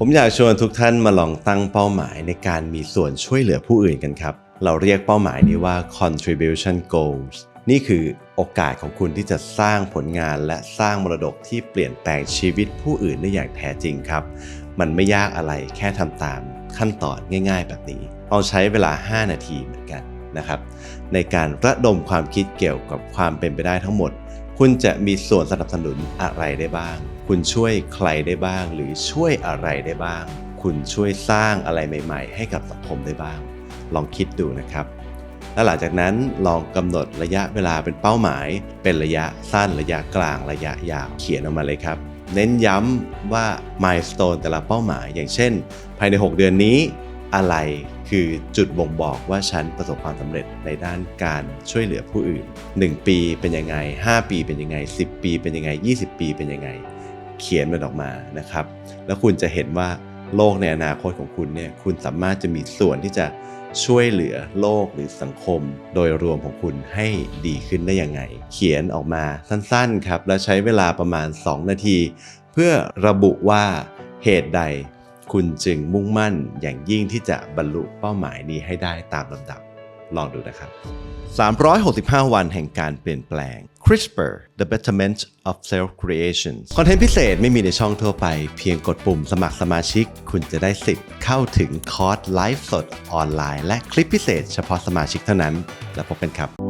ผมอยากชวนทุกท่านมาลองตั้งเป้าหมายในการมีส่วนช่วยเหลือผู้อื่นกันครับ เราเรียกเป้าหมายนี้ว่า contribution goals นี่คือโอกาสของคุณที่จะสร้างผลงานและสร้างมรดกที่เปลี่ยนแปลงชีวิตผู้อื่นได้อย่างแท้จริงครับ มันไม่ยากอะไรแค่ทำตามขั้นตอนง่าย ๆ แบบนี้เราใช้เวลา 5 นาทีเหมือนกันนะครับ ในการระดมความคิดเกี่ยวกับความเป็นไปได้ทั้งหมด คุณจะมีส่วนสนับสนุนอะไรได้บ้าง คุณช่วยใครได้บ้าง หรือช่วยอะไรได้บ้าง คุณช่วยสร้างอะไรใหม่ ๆ ให้กับสังคมได้บ้าง ลองคิดดูนะครับ และหลังจากนั้นลองกำหนดระยะเวลาเป็นเป้าหมาย เป็นระยะสั้นระยะกลางระยะยาวเขียนออกมาเลยครับ เน้นย้ำว่า milestone แต่ละเป้าหมาย อย่างเช่น ภายใน 6 เดือนนี้ อะไรคือจุดบ่งบอกว่าฉันประสบความสำเร็จในด้านการช่วยเหลือผู้อื่น 1 ปีเป็นยังไง 5 ปีเป็นยังไง 10 ปีเป็นยังไง 20 ปีเป็นยังไง เขียนมันออกมานะครับ แล้วคุณจะเห็นว่าโลกในอนาคตของคุณเนี่ยคุณสามารถจะมีส่วนที่จะช่วยเหลือโลกหรือสังคม โดยรวมของคุณให้ดีขึ้นได้ยังไง เขียนออกมาสั้นๆครับ และใช้เวลาประมาณ 2 นาที เพื่อระบุว่าเหตุใด คุณจึงมุ่งมั่นอย่างยิ่งที่จะบรรลุเป้าหมายนี้ให้ได้ตามลำดับ ลองดูนะครับ 365 วันแห่งการเปลี่ยนแปลง CRISPR The Betterment of Self Creation คอนเทนต์พิเศษไม่มีในช่องทั่วไป เพียงกดปุ่มสมัครสมาชิก คุณจะได้สิทธิ์เข้าถึงคอร์สไลฟ์สดออนไลน์ และคลิปพิเศษเฉพาะสมาชิกเท่านั้น แล้วพบกันครับ